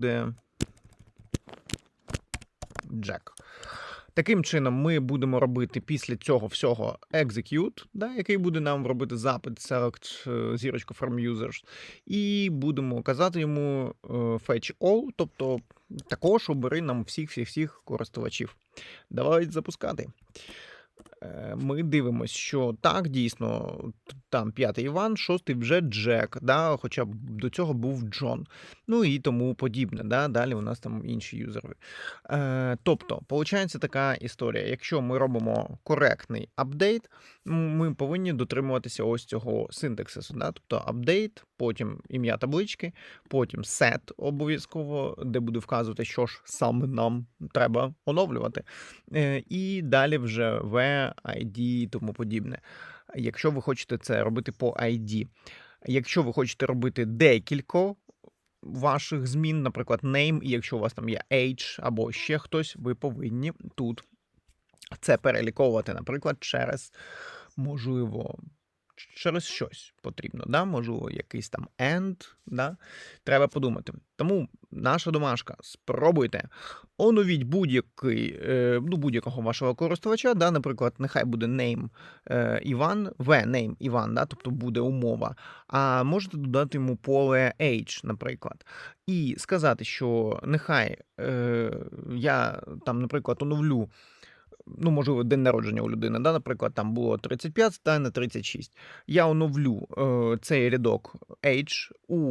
буде Jack. Таким чином, ми будемо робити після цього всього execute, да, який буде нам робити запит select е, зірочка from users, і будемо казати йому е, fetch all, тобто також обери нам всіх всіх всіх користувачів. Давайте запускати. Е, Ми дивимося, що так, дійсно, там п'ятий Іван, шостий вже Джек, да, хоча б до цього був Джон. Ну і тому подібне. Да, далі у нас там інші юзери. Е, тобто, виходить така історія. Якщо ми робимо коректний апдейт, ми повинні дотримуватися ось цього синтаксису. Да? Тобто апдейт, потім ім'я таблички, потім set обов'язково, де буде вказувати, що ж саме нам треба оновлювати. Е, І далі вже V, ID і тому подібне. Якщо ви хочете це робити по ID. Якщо ви хочете робити декілько ваших змін, наприклад, name, і якщо у вас там є age або ще хтось, ви повинні тут це переліковувати, наприклад, через, можливо, через щось потрібно, да? можливо, якийсь там end, да? треба подумати. Тому наша домашка, спробуйте, оновіть будь-який, е, ну, будь-якого вашого користувача, да? наприклад, нехай буде name е, Іван, v name Іван, да? тобто буде умова, а можете додати йому поле age, наприклад, і сказати, що нехай е, я там, наприклад, оновлю ну, можливо, день народження у людини, да, наприклад, там було 35, стане 36. Я оновлю е, цей рядок age у